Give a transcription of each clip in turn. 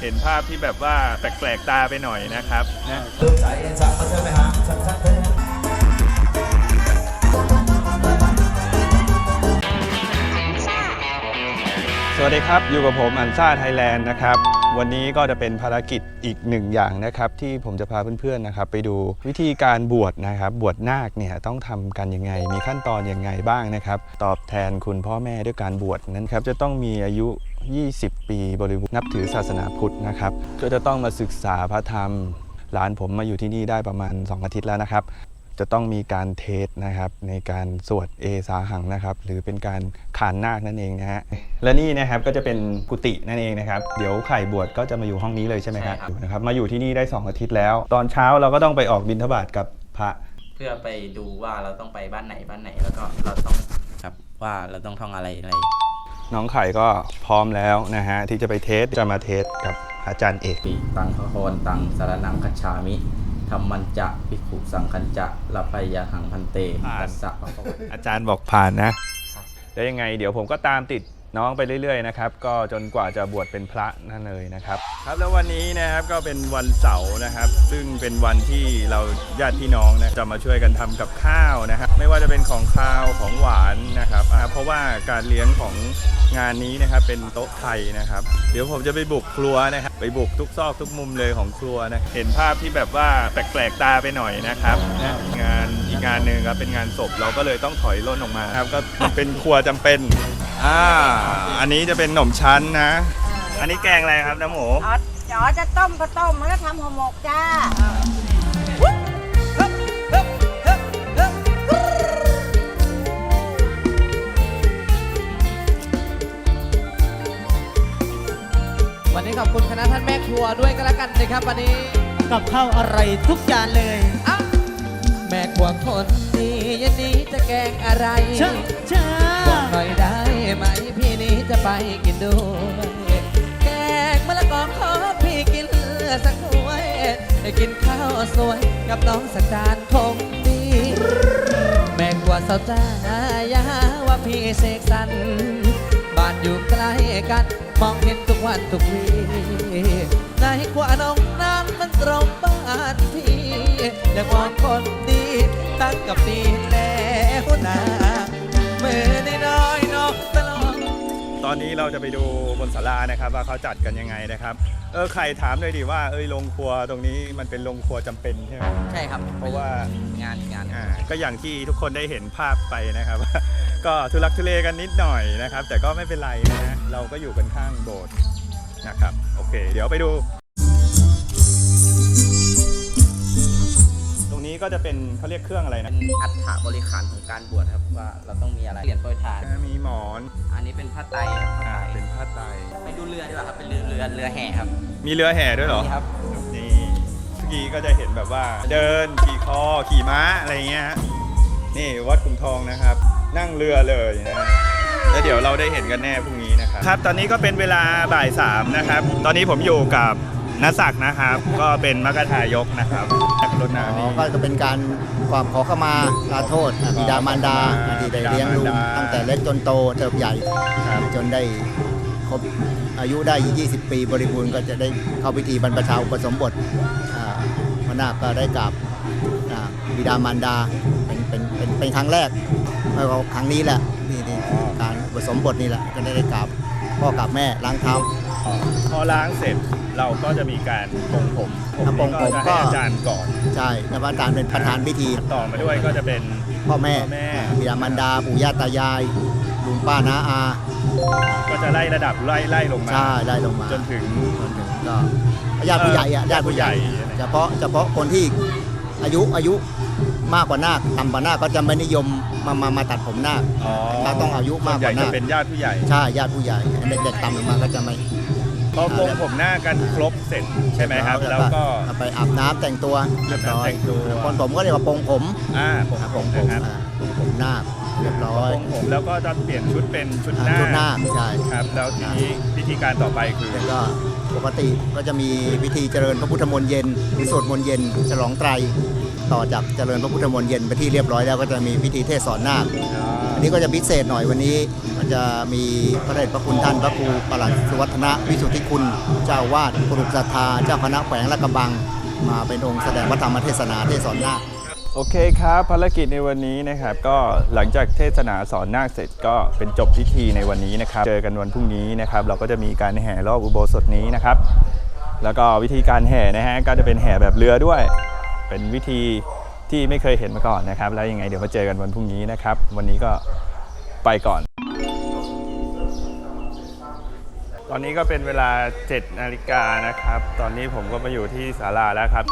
เห็นภาพที่แบบว่าแปลกๆตาไปหน่อยนะครับนะใจจะมาเธอไปหาสักสักเธอสวัสดีครับ อยู่กับผมอันซ่าไทยแลนด์นะครับ วันนี้ก็จะเป็นภารกิจอีกหนึ่งอย่างนะครับที่ผมจะพาเพื่อนๆนะครับไปดูวิธีการบวชนะครับบวชนาคเนี่ยต้องทำกันยังไง มีขั้นตอนยังไงบ้างนะครับ ตอบแทนคุณพ่อแม่ด้วยการบวชนั้นครับจะต้องมีอายุ 20 ปีบริบูรณ์นับถือศาสนาพุทธนะครับก็จะต้องมาศึกษาพระธรรมหลานผมมาอยู่ที่นี่ได้ประมาณ 2 อาทิตย์แล้วนะครับ จะต้องมีการเทสนะครับในการสวดเอสาหังนะครับ หรือเป็นการขานนาคนั่นเองนะฮะและนี่นะครับก็จะเป็นกุฏินั่นเองนะครับเดี๋ยวไข่บวชก็จะมาอยู่ห้องนี้เลยใช่ไหมครับใช่ครับ นะครับมาอยู่ที่นี่ได้ 2 อาทิตย์แล้ว ตอนเช้าเราก็ต้องไปออกบิณฑบาตกับพระ เพื่อไปดูว่าเราต้องไปบ้านไหนบ้านไหนแล้วก็เราต้องครับว่าเราต้องท่องอะไรอะไร น้องไข่ก็พร้อมแล้วนะฮะที่จะไปเทสจะมาเทสกับอาจารย์เอก ปีตังคโคนตังสารนังคัจฉามิ ธรรมันจะภิกขุสังคัญจะละไปยาหังพันเตผ่านตัสสะภะคะวะอาจารย์บอกผ่านนะแล้วยังไง เดี๋ยวผมก็ตามติดน้องไปเรื่อยๆนะครับก็จนกว่าจะบวชเป็นพระนั่นเลยนะครับ ครับแล้ววันนี้นะครับก็เป็นวันเสาร์นะครับ ซึ่งเป็นวันที่เราญาติพี่น้องนะจะมาช่วยกันทำกับข้าวนะครับ ไม่ว่าจะเป็นของข้าวของหวานนะครับ อ่าเพราะว่าการเลี้ยงของงานนี้นะครับเป็นโต๊ะไทยนะครับ เดี๋ยวผมจะไปบุกครัวนะครับไปบุกทุกซอกทุกมุมเลยของครัวนะเห็นภาพที่แบบว่าแปลกๆตาไปหน่อยนะครับนะงานอีกงานหนึ่งครับเป็นงานศพเราก็เลยต้องถอยร่นออกมาครับก็เป็นครัวจำเป็นอ่าอันนี้จะเป็นขนมชั้นนะ อันนี้แกงอะไรครับน้ำหมูอ๋อจ๋อจะต้มก็ต้มแล้วก็ทำห่อหมกจ้า นนี้ขอบคุณคณะท่านแม่ครัวด้วยก็แล้วกันนะครับวันนี้กับข้าวอร่อยทุกจานเลย อ้าวแม่ครัวคนดีเย็นนี้จะแกงอะไรช้าช้าบอกหน่อยได้ไหมพี่นี้จะไปกินด้วยแกงมะละกอขอพี่กินสักถ้วยได้กินข้าวสวยกับน้องสักจานคงดี แม่ครัวสาวจ้าอย่าหาว่าพี่เสกสรร มองเห็นทุกวันทุกวีในกว่าน้องน้ำมันตรงบ้านพี่อยากมองคนดีตั้งกับดีแล้วนะมือน้อยน้อกต อดตอนนี้เราจะไปดูบนศาลานะครับว่าเขาจัดกันยังไงนะครับ เออใครถามเลยดิว่าเอ้ยโรงครัวตรงนี้มันเป็นโรงครัวจำเป็นใช่ไหม ใช่ครับเพราะว่า งานอีกงานอ่าก็อย่างที่ทุกคนได้เห็นภาพไปนะครับ ก็ทุลักทุเลกันนิดหน่อยนะครับ แต่ก็ไม่เป็นไรนะฮะเราก็อยู่กันข้างโบสถ์นะครับ โอเค เดี๋ยวไปดู นี้ก็จะเป็นเขาเรียกเครื่องอะไรเป็นะนอัฐบริขารของการบวชครับว่าเราต้องมีอะไรเหรียญโปรยทาน มีหมอนอันนี้เป็นผ้าไตรครับผ้าอ่าไตรเป็นผ้าไตรไปดูเรือดีกว่าครับเป็นเรือเรือเรือแห่ครับมีเรือแห่ด้วยเหรอ นี่ครับนี่เมื่อกี้ก็จะเห็นแบบว่า เดินขี่คอขี่ม้าอะไรเงี้ยฮะนี่วัดขุมทองนะครับ นั่งเรือเลยนะฮะแล้วเดี๋ยวเราได้เห็นกันแน่พรุ่งนี้นะครับครับ ตอนนี้ก็เป็นเวลาบ่ายสามนะครับ ตอนนี้ผมอยู่กับ นัศักดิ์นะครับ ก็เป็นมกทายกนะครับรถน้ำอ๋อนี่ ก็เป็นการความขอขมาลาโทษบิดามารดาที่ได้เลี้ยงดูตั้งแต่เล็กจนโตเติบใหญ่ครับจนได้ครบอายุได้ 20 ปีบริบูรณ์ก็จะได้เข้าพิธีบรรพชาอุปสมบทอ่าพระนาคก็ได้กราบอ่าบิดามารดาเป็นเป็นเป็นเป็นครั้งแรกแล้วก็ครั้งนี้แหละนี่นี่การอุปสมบทนี่แหละก็ได้ได้กราบพ่อกราบแม่ล้างเท้า พอล้างเสร็จ เราก็จะมีการปรงผมผมอะปรงผมนี่ก็จะให้อาจารย์ก่อน ใช่แล้วพระอาจารย์เป็นประธานพิธี ต่อมาด้วยก็จะเป็นพ่อแม่พ่อแม่บิดามารดาปู่ย่าตายายลุงป้าน้าอา ก็จะไล่ระดับไล่ไล่ลงมาใช่ได้ลงมาจนถึงจนถึงก็ญาติผู้ใหญ่อะเอ่อญาติผู้ใหญ่ญาติผู้ใหญ่เฉพาะเฉพาะคนที่อายุอายุมากกว่านาคต่ำกว่านาคก็จะไม่นิยมมามามาตัดผมนาคอ๋อเราต้องอายุมากกว่าส่วนใหญ่นาจะคเป็นญาติผู้ใหญ่ใช่ญาติผู้ใหญ่เด็กๆต่ำลงมาก็จะไม่ พอปรงผมหน้ากันครบเสร็จใช่ไหมครับ แล้วก็เอาไปอาบน้ำแต่งตัวเรียบร้อยแต่งตัวคนผมก็เรียกว่าปรงผมอ่าปรงอ่าผปรงมผมนะครับอ่าปรงผมนาคเรียบร้อปยรงผมแล้วก็จะเปลี่ยนชุดเป็นชุดอ่าหน้าชุดนาคใช่ครับแล้วทีนี้พิธีการต่อไปคือแล้วก็ปกติก็จะมีพิธีเจริญพระพุทธมนต์เย็นหรือสวดมนต์เย็นฉลองไตรต่อจากเจริญพระพุทธมนต์เย็นไปที่เรียบร้อยแล้วก็จะมีพิธีเทศสอนนาคอ่าวั นี้ก็จะพิเศษหน่อยวันนี้ก็จะมีพระเดชพระคุณท่านพระครูประหลัดสุวัฒนะวิสุทธิคุณเจ้าวาดปรุกศรัทธาเจ้าคณะแขวงและกระบัง มาเป็นองค์แสดงพระธรรมเทศนาเทศสอนนาคโอเคครับภารกิจในวันนี้นะครับก็หลังจากเทศนาสอนนาคเสร็จก็เป็นจบพิธีในวันนี้นะครับ เจอกันวันพรุ่งนี้นะครับเราก็จะมีการแห่รอบอุโบสถนี้นะครับ แล้วก็วิธีการแห่นะฮะก็จะเป็นแห่แบบเรือด้วย เป็นวิธี ที่ไม่เคยเห็นมาก่อนนะครับ แล้วยังไงเดี๋ยวมาเจอกันวันพรุ่งนี้นะครับ วันนี้ก็ไปก่อน ตอนนี้ก็เป็นเวลา7นาฬิกานะครับ ตอนนี้ผมก็มาอยู่ที่ศาลาแล้วครับ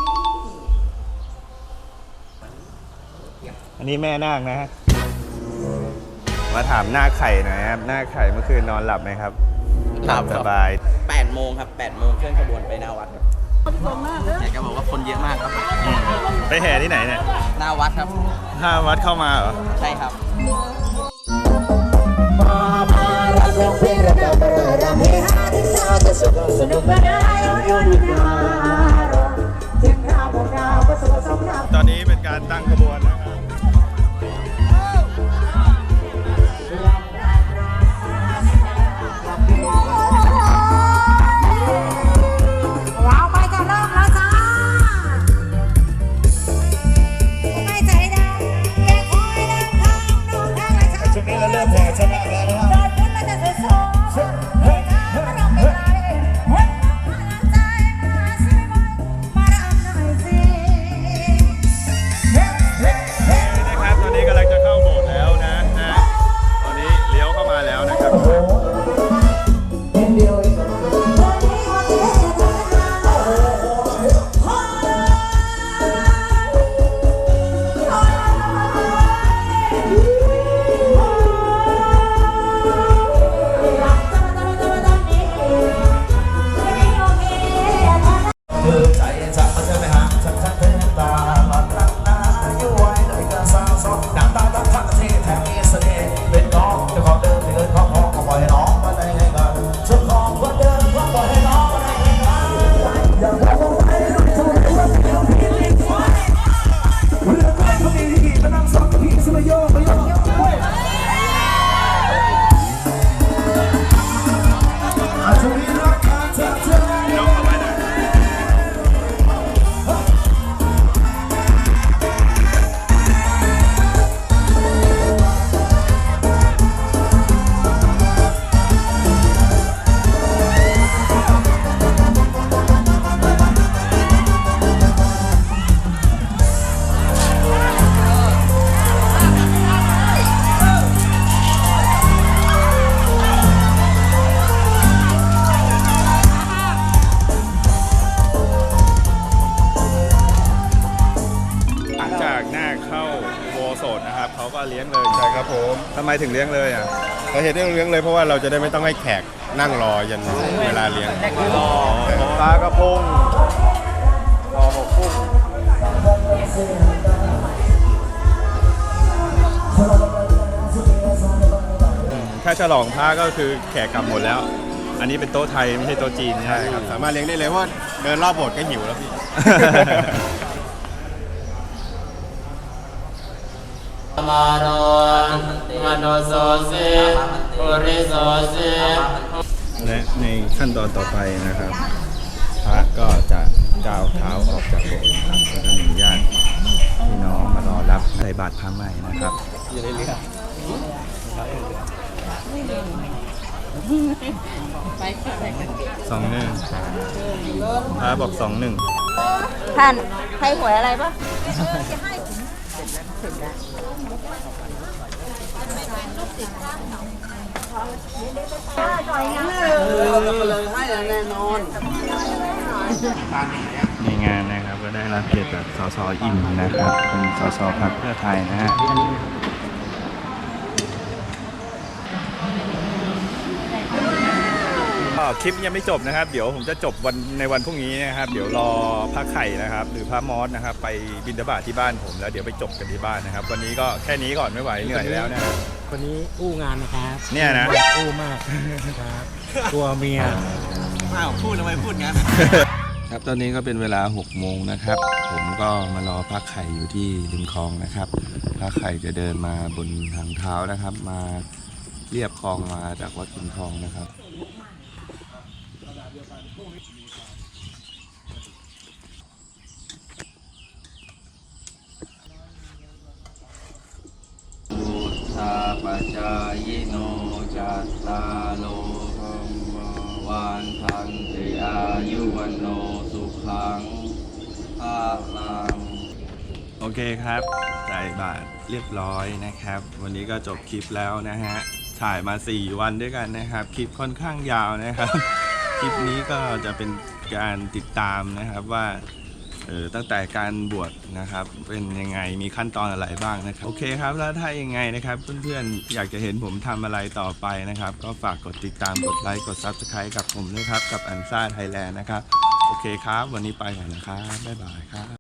อันนี้แม่นาคนะฮะมาถามหน้าไข่หน่อยครับ หน้าไข่เมื่อคืนนอนหลับไหมครับ หลับสครับบาย8โมงครับ8โมงเคลื่อนขบวนไปหน้าวัดครับ แต่ก็บอกว่าคนเยอะมากครับ ไปแห่ที่ไหนเนี่ยหน้าวัดครับห้าวัดเข้ามาเหรอ ใช่ครับ ตอนนี้เป็นการตั้งขบวนนะครับ ทำไมถึงเลี้ยงเลยอะสาเหตุที่ต้องเลี้ยงเลยเพราะว่าเราจะได้ไม่ต้องให้แขกนั่งรอยันเวลาเลี้ยงอ๋อปลากระพงรอหมกกุ้งถ้าฉลองพระก็คือแขกกลับหมดแล้ว อันนี้เป็นโต๊ะไทยไม่ใช่โต๊ะจีนใช่ครับสามารถเลี้ยงได้เลยเพราะว่าเดินรอบโบสถ์ก็หิวแล้วพี่มา โนโสสิปุริโสสิและในขั้นตอนต่อไปนะครับ พระก็จะก้าวเท้าออกจากโบสถ์นะครับก็จะมีญาติพี่น้องมารอรับใส่บาตรพระใหม่นะครับสองหนึ่งพระบอกสองหนึ่งท่านให้หวยอะไรปะ ในงานนะครับก็ได้รับเกียรติจากสสอินนะครับเป็นสสพักเพื่อไทยนะฮะ คลิปยังไม่จบนะครับ เดี๋ยวผมจะจบวันในวันพรุ่งนี้นะครับ เดี๋ยวรอพระไข่นะครับ หรือพระมอสนะครับ ไปบินทบาทที่บ้านผมแล้วเดี๋ยวไปจบกันที่บ้านนะครับ วันนี้ก็แค่นี้ก่อนไม่ไหวเหนื่อยแล้วนะครับวันนี้อู้งานนะครับเนี่ยนะ อู้มากครับกลัวเมียอ้าวพูดทำไมพูดงั้น ครับตอนนี้ก็เป็นเวลา6โมงนะครับ ผมก็มารอพักไข่อยู่ที่ริมคลองนะครับพักไข่จะเดินมาบนทางเท้านะครับ มาเรียบคลองมาจากวัดขุนทองนะครับ เดียวกันพุทธามปัจจายโนจัตตาโลธรรมวันทันติอายุวันโนสุขังภาลังโอเคครับจ่ายบาทเรียบร้อยนะครับ วันนี้ก็จบคลิปแล้วนะฮะ ถ่ายมา 4 วันด้วยกันนะครับ คลิปค่อนข้างยาวนะครับ คลิปนี้ก็จะเป็นการติดตามนะครับว่าเออตั้งแต่การบวชนะครับ เป็นยังไงมีขั้นตอนอะไรบ้างนะครับ โอเคครับแล้วถ้ายังไงนะครับ เพื่อนๆอยากจะเห็นผมทำอะไรต่อไปนะครับ ก็ฝากกดติดตามกดไลค์กด Subscribe กับผมด้วยครับ กับอันซ่าไทยแลนด์นะครับ โอเคครับ วันนี้ไปก่อนนะครับบ๊ายบายครับ